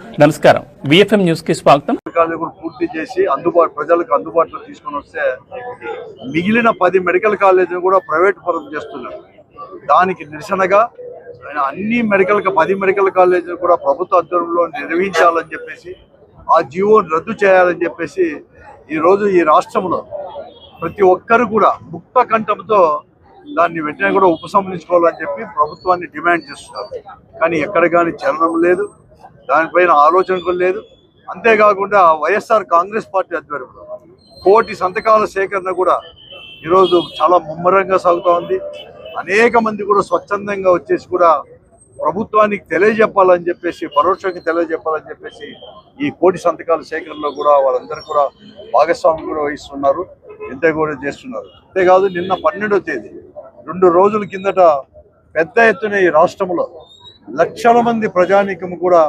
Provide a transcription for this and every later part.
నమస్కారం. విఎఫ్ఎం న్యూస్కి స్వాగతం. కూడా పూర్తి చేసి అందుబాటు ప్రజలకు అందుబాటులో తీసుకొని వస్తే మిగిలిన పది మెడికల్ కాలేజీని కూడా ప్రైవేట్ పరం చేస్తున్నారు. దానికి నిరసనగా ఆయన అన్ని మెడికల్ పది మెడికల్ కాలేజీలు కూడా ప్రభుత్వ ఆధ్వర్యంలో నిర్వహించాలని చెప్పేసి ఆ జీవోని రద్దు చేయాలని చెప్పేసి ఈరోజు ఈ రాష్ట్రంలో ప్రతి ఒక్కరు కూడా ముక్త కంఠంతో దాన్ని వెంటనే కూడా ఉపసంహరించుకోవాలని చెప్పి ప్రభుత్వాన్ని డిమాండ్ చేస్తున్నారు. కానీ ఎక్కడ కానీ చలనం లేదు. దానిపైన ఆలోచన కూడా లేదు. అంతేకాకుండా వైఎస్ఆర్ కాంగ్రెస్ పార్టీ ఆధ్వర్యంలో కోటి సంతకాల సేకరణ కూడా ఈరోజు చాలా ముమ్మరంగా సాగుతూ ఉంది. అనేక మంది కూడా స్వచ్ఛందంగా వచ్చేసి కూడా ప్రభుత్వానికి తెలియజెప్పాలని చెప్పేసి పరోక్షంగా తెలియజెప్పాలని చెప్పేసి ఈ కోటి సంతకాల సేకరణలో కూడా వాళ్ళందరూ కూడా భాగస్వామి కూడా వహిస్తున్నారు. ఇంత కూడా చేస్తున్నారు. అంతేకాదు నిన్న పన్నెండో తేదీ రెండు రోజుల కిందట పెద్ద ఎత్తున ఈ రాష్ట్రంలో లక్షల మంది ప్రజానీకం కూడా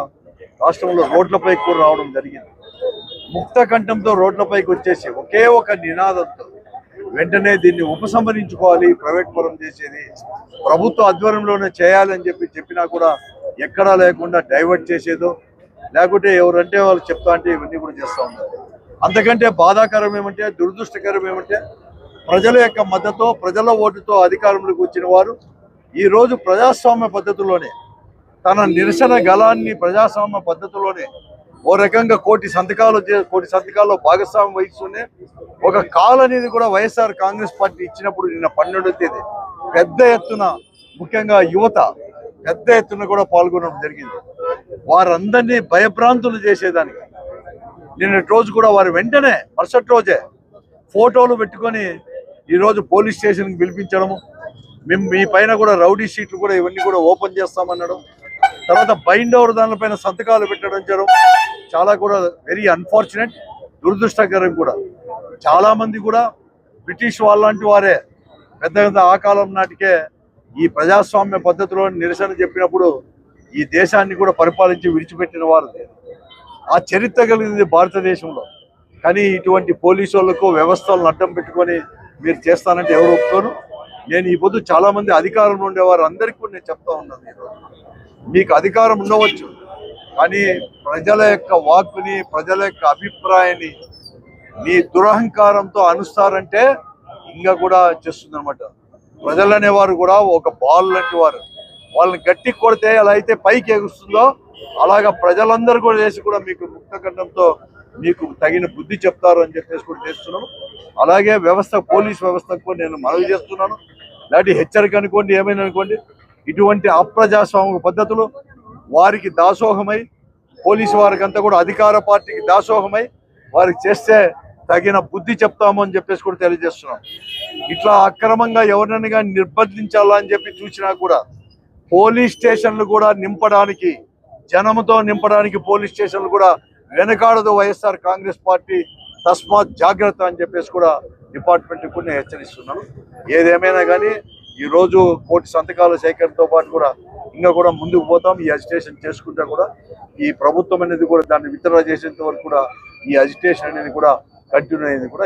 రాష్ట్రంలో రోడ్లపైకి కూడా రావడం జరిగింది. ముక్త కంఠంతో రోడ్లపైకి వచ్చేసి ఒకే ఒక నినాదంతో వెంటనే దీన్ని ఉపసంహరించుకోవాలి ప్రైవేట్ పరం చేసేది. ప్రభుత్వ ఆధ్వర్యంలోనే చేయాలని చెప్పి చెప్పినా కూడా ఎక్కడా లేకుండా డైవర్ట్ చేసేదో లేకుంటే ఎవరంటే వాళ్ళు చెప్తా అంటే ఇవన్నీ కూడా చేస్తూ ఉన్నారు. అంతకంటే బాధాకరం ఏమంటే దురదృష్టకరం ఏమంటే ప్రజల యొక్క మద్దతు ప్రజల ఓటుతో అధికారంలోకి వచ్చిన వారు ఈ రోజు ప్రజాస్వామ్య పద్ధతిలోనే తన నిరసన గళాన్ని ప్రజాస్వామ్య పద్ధతిలోనే ఓ రకంగా కోటి సంతకాలు కోటి సంతకాల్లో భాగస్వామ్యం వహిస్తూనే ఒక కాల్ అనేది కూడా వైఎస్ఆర్ కాంగ్రెస్ పార్టీ ఇచ్చినప్పుడు నిన్న పన్నెండో తేదీ పెద్ద ఎత్తున ముఖ్యంగా యువత పెద్ద ఎత్తున కూడా పాల్గొనడం జరిగింది. వారందరినీ భయభ్రాంతులు చేసేదానికి. నిన్నటి రోజు కూడా వారు వెంటనే మరుసటి రోజే ఫోటోలు పెట్టుకొని ఈరోజు పోలీస్ స్టేషన్కి పిలిపించడము మేము మీ పైన కూడా రౌడీ షీట్లు కూడా ఇవన్నీ కూడా ఓపెన్ చేస్తామనడం తర్వాత బైండ్ ఓవర్ దానిపైన సంతకాలు పెట్టడం జరగడం చాలా కూడా వెరీ అన్ఫార్చునేట్ దురదృష్టకరం కూడా. చాలా మంది కూడా బ్రిటిష్ వాళ్ళంటి వారే పెద్ద పెద్ద ఆ కాలం నాటికే ఈ ప్రజాస్వామ్య పద్ధతిలో నిరసన చెప్పినప్పుడు ఈ దేశాన్ని కూడా పరిపాలించి విడిచిపెట్టిన వారు. ఆ చరిత్ర కలిగింది భారతదేశంలో. కానీ ఇటువంటి పోలీసు వాళ్ళకు వ్యవస్థలను అడ్డం పెట్టుకొని మీరు చేస్తానంటే ఎవరు ఒప్పుకోను నేను ఈ పొద్దు చాలా మంది అధికారంలో ఉండేవారు అందరికీ కూడా నేను చెప్తా ఉన్నాను ఈరోజు మీకు అధికారం ఉండవచ్చు. కానీ ప్రజల యొక్క వాక్కుని ప్రజల యొక్క అభిప్రాయాన్ని మీ దురహంకారంతో అనుస్తారంటే ఇంకా కూడా చేస్తుందన్నమాట. ప్రజలు అనేవారు కూడా ఒక బాల్ లాంటి వారు. వాళ్ళని గట్టి కొడితే ఎలా అయితే పైకి ఎగుస్తుందో అలాగా ప్రజలందరూ కూడా చేసి కూడా మీకు ముక్తఖండంతో మీకు తగిన బుద్ధి చెప్తారు అని చెప్పేసి కూడా చేస్తున్నాను అలాగే వ్యవస్థ పోలీస్ వ్యవస్థకు నేను మనవి చేస్తున్నాను. ఇలాంటి హెచ్చరిక అనుకోండి ఏమైనా అనుకోండి ఇటువంటి అప్రజాస్వామిక పద్ధతులు వారికి దాసోహమై పోలీసు వారికి అంతా కూడా అధికార పార్టీకి దాసోహమై వారికి చేస్తే తగిన బుద్ధి చెప్తాము అని చెప్పేసి కూడా తెలియజేస్తున్నాం. ఇట్లా అక్రమంగా ఎవరినైనా కానీ నిర్బంధించాలా అని చెప్పి చూసినా కూడా పోలీస్ స్టేషన్లు కూడా నింపడానికి జనంతో నింపడానికి పోలీస్ స్టేషన్లు కూడా వెనకాడదు వైఎస్ఆర్ కాంగ్రెస్ పార్టీ తస్మాత్ జాగ్రత్త అని చెప్పేసి కూడా డిపార్ట్మెంట్ కూడా నేను హెచ్చరిస్తున్నాను. ఏదేమైనా కానీ ఈ రోజు కోటి సంతకాల సేకరణతో పాటు కూడా ఇంకా కూడా ముందుకు పోతాం. ఈ అజిటేషన్ చేసుకుంటే కూడా ఈ ప్రభుత్వం అనేది కూడా దాన్ని విత్డ్రా చేసేంత వరకు కూడా ఈ అజిటేషన్ అనేది కూడా కంటిన్యూ అనేది కూడా